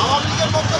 আওয়ামী লীগের পক্ষ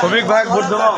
সবিক ভাই ভোট দেবো।